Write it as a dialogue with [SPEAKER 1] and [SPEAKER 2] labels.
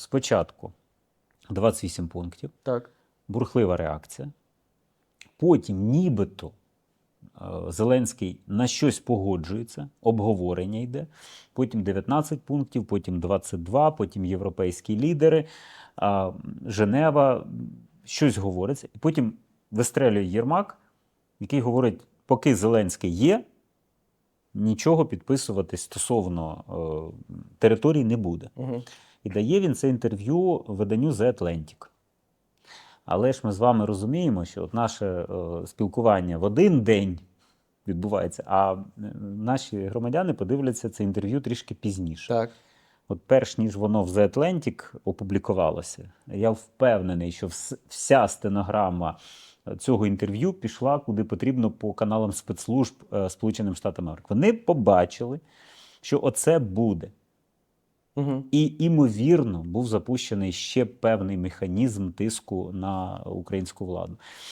[SPEAKER 1] спочатку 28 пунктів,
[SPEAKER 2] Так.
[SPEAKER 1] бурхлива реакція. Потім, нібито, е, Зеленський на щось погоджується, обговорення йде. Потім 19 пунктів, потім 22, потім європейські лідери, Женева, щось говориться. І потім вистрелює Єрмак, який говорить: поки Зеленський є, нічого підписувати стосовно е, територій не буде.
[SPEAKER 2] Угу.
[SPEAKER 1] І дає він це інтерв'ю виданню The Atlantic. Але ж ми з вами розуміємо, що от наше е, спілкування в один день відбувається, а е, наші громадяни подивляться це інтерв'ю трішки пізніше.
[SPEAKER 2] Так.
[SPEAKER 1] От перш ніж воно в The Atlantic опублікувалося, я впевнений, що вся стенограма цього інтерв'ю пішла куди потрібно по каналам спецслужб е, Сполученим Штатам Америки. Вони побачили, що оце буде.
[SPEAKER 2] Угу.
[SPEAKER 1] І, імовірно, був запущений ще певний механізм тиску на українську владу.